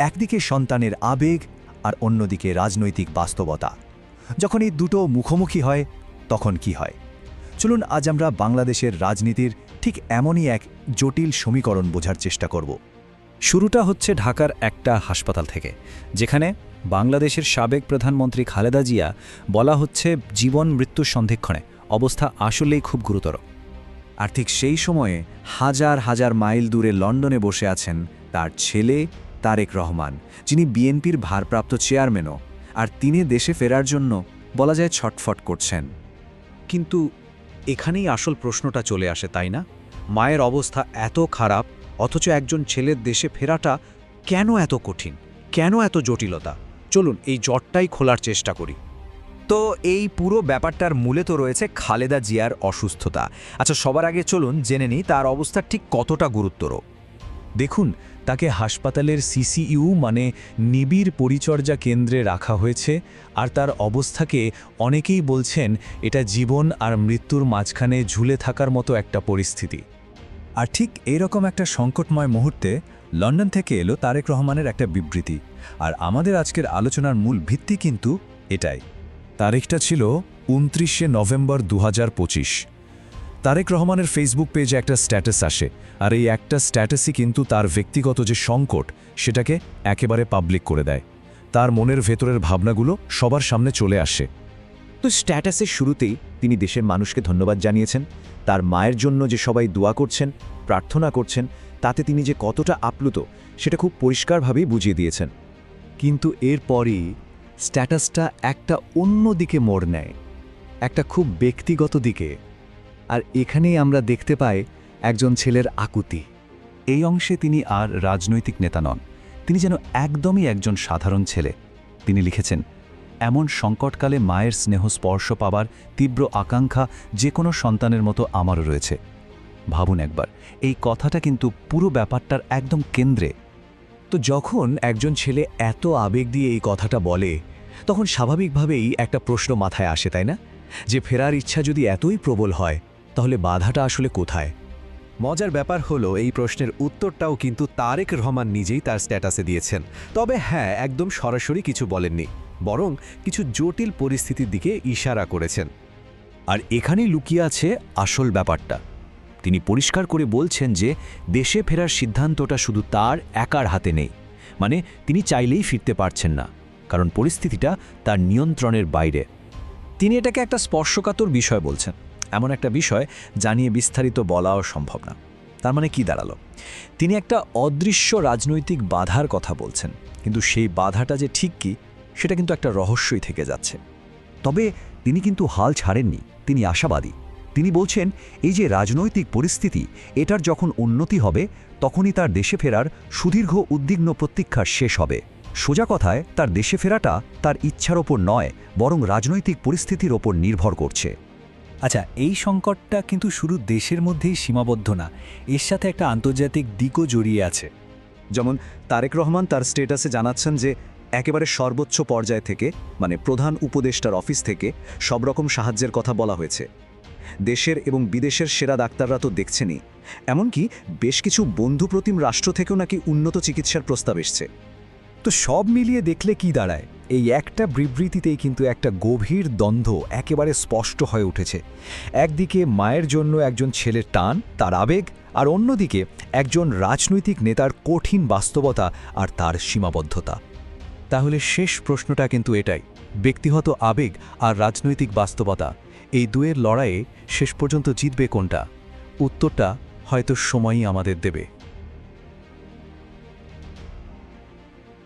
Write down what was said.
একদিকে সন্তানের আবেগ আর অন্যদিকে রাজনৈতিক বাস্তবতা। যখন এই দুটো মুখোমুখি হয়, তখন কি হয়? চলুন আজ আমরা বাংলাদেশের রাজনীতির ঠিক এমনই এক জটিল সমীকরণ বোঝার চেষ্টা করব। শুরুটা হচ্ছে ঢাকার একটা হাসপাতাল থেকে, যেখানে বাংলাদেশের সাবেক প্রধানমন্ত্রী খালেদা জিয়া বলা হচ্ছে, জীবন মৃত্যুর সন্ধিক্ষণে। অবস্থা আসলেই খুব গুরুতর। আর ঠিক সেই সময়ে হাজার হাজার মাইল দূরে লন্ডনে বসে আছেন তার ছেলে তারেক রহমান, যিনি বিএনপির ভারপ্রাপ্ত চেয়ারম্যানও, আর তিনি দেশে ফেরার জন্য বলা যায় ছটফট করছেন। কিন্তু এখানেই আসল প্রশ্নটা চলে আসে, তাই না? মায়ের অবস্থা এত খারাপ, অথচ একজন ছেলের দেশে ফেরাটা কেন এত কঠিন? কেন এত জটিলতা? চলুন, এই জটটাই খোলার চেষ্টা করি। তো এই পুরো ব্যাপারটার মূলে তো রয়েছে খালেদা জিয়ার অসুস্থতা। আচ্ছা সবার আগে চলুন জেনে নিই তার অবস্থা ঠিক কতটা গুরুত্বর। দেখুন তাকে হাসপাতালের সিসিইউ মানে নিবিড় পরিচর্যা কেন্দ্রে রাখা হয়েছে, আর তার অবস্থাকে অনেকেই বলছেন এটা জীবন আর মৃত্যুর মাঝখানে ঝুলে থাকার মতো একটা পরিস্থিতি। আর ঠিক এরকম একটা সংকটময় মুহূর্তে লন্ডন থেকে এলো তারেক রহমানের একটা বিবৃতি, আর আমাদের আজকের আলোচনার মূল ভিত্তি কিন্তু এটাই। তারিখটা ছিল উনত্রিশে নভেম্বর দু হাজার পঁচিশ। তারেক রহমানের ফেসবুক পেজে একটা স্ট্যাটাস আসে, আর এই একটা স্ট্যাটাসই কিন্তু তার ব্যক্তিগত যে সংকট, সেটাকে একেবারে পাবলিক করে দেয়। তার মনের ভেতরের ভাবনাগুলো সবার সামনে চলে আসে। তো স্ট্যাটাসের শুরুতেই তিনি দেশের মানুষকে ধন্যবাদ জানিয়েছেন, তার মায়ের জন্য যে সবাই দোয়া করছেন, প্রার্থনা করছেন, তাতে তিনি যে কতটা আপ্লুত, সেটা খুব পরিষ্কারভাবেই বুঝিয়ে দিয়েছেন। কিন্তু এরপরই স্ট্যাটাসটা একটা অন্য দিকে মোড় নেয়, একটা খুব ব্যক্তিগত দিকে। আর এখানেই আমরা দেখতে পাই একজন ছেলের আকুতি। এই অংশে তিনি আর রাজনৈতিক নেতা নন, তিনি যেন একদমই একজন সাধারণ ছেলে। তিনি লিখেছেন, এমন সংকটকালে মায়ের স্নেহ স্পর্শ পাবার তীব্র আকাঙ্ক্ষা যে কোনো সন্তানের মতো আমারও রয়েছে। ভাবুন একবার, এই কথাটা কিন্তু পুরো ব্যাপারটার একদম কেন্দ্রে। তো যখন একজন ছেলে এত আবেগ দিয়ে এই কথাটা বলে, তখন স্বাভাবিকভাবেই একটা প্রশ্ন মাথায় আসে, তাই না? যে ফেরার ইচ্ছা যদি এতই প্রবল হয় তাহলে বাধাটা আসলে কোথায়? মজার ব্যাপার হলো, এই প্রশ্নের উত্তরটাও কিন্তু তারেক রহমান নিজেই তার স্ট্যাটাসে দিয়েছেন। তবে হ্যাঁ একদম সরাসরি কিছু বলেননি, বরং কিছু জটিল পরিস্থিতির দিকে ইশারা করেছেন। আর এখানেই লুকিয়ে আছে আসল ব্যাপারটা। তিনি পরিষ্কার করে বলছেন যে, দেশে ফেরার সিদ্ধান্তটা শুধু তার একার হাতে নেই। মানে তিনি চাইলেই ফিরতে পারছেন না, কারণ পরিস্থিতিটা তার নিয়ন্ত্রণের বাইরে। তিনি এটাকে একটা স্পর্শকাতর বিষয় বলছেন। এমন একটা বিষয় জানিয়ে বিস্তারিত বলাও সম্ভব না। তার মানে কি দাঁড়াল? তিনি একটা অদৃশ্য রাজনৈতিক বাধার কথা বলছেন, কিন্তু সেই বাধাটা যে ঠিক কি, সেটা কিন্তু একটা রহস্যই থেকে যাচ্ছে। তবে তিনি কিন্তু হাল ছাড়েননি, তিনি আশাবাদী। তিনি বলছেন, এই যে রাজনৈতিক পরিস্থিতি, এটার যখন উন্নতি হবে, তখনই তার দেশে ফেরার সুদীর্ঘ উদ্বিগ্ন প্রতীক্ষার শেষ হবে। সোজা কথায়, তার দেশে ফেরাটা তার ইচ্ছার ওপর নয়, বরং রাজনৈতিক পরিস্থিতির ওপর নির্ভর করছে। আচ্ছা এই সংকটটা কিন্তু শুধু দেশের মধ্যেই সীমাবদ্ধ না এর সাথে একটা আন্তর্জাতিক দিকও জড়িয়ে আছে। যেমন তারেক রহমান তার স্টেটাসে জানাচ্ছেন যে একেবারে সর্বোচ্চ পর্যায় থেকে মানে প্রধান উপদেষ্টার অফিস থেকে সব রকম সাহায্যের কথা বলা হয়েছে। দেশের এবং বিদেশের সেরা ডাক্তাররা তো দেখছেনই। এমনকি বেশ কিছু বন্ধুপ্রতিম রাষ্ট্র থেকেও নাকি উন্নত চিকিৎসার প্রস্তাব এসছে। তো সব মিলিয়ে দেখলে কি দাঁড়ায়? এই একটা বিবৃতিতেই কিন্তু একটা গভীর দ্বন্দ্ব একেবারে স্পষ্ট হয়ে উঠেছে। একদিকে মায়ের জন্য একজন ছেলের টান, তার আবেগ, আর অন্যদিকে একজন রাজনৈতিক নেতার কঠিন বাস্তবতা আর তার সীমাবদ্ধতা। তাহলে শেষ প্রশ্নটা কিন্তু এটাই, ব্যক্তিগত আবেগ আর রাজনৈতিক বাস্তবতা, এই দুয়ের লড়াইয়ে শেষ পর্যন্ত জিতবে কোনটা? উত্তরটা হয়তো সময়ই আমাদের দেবে।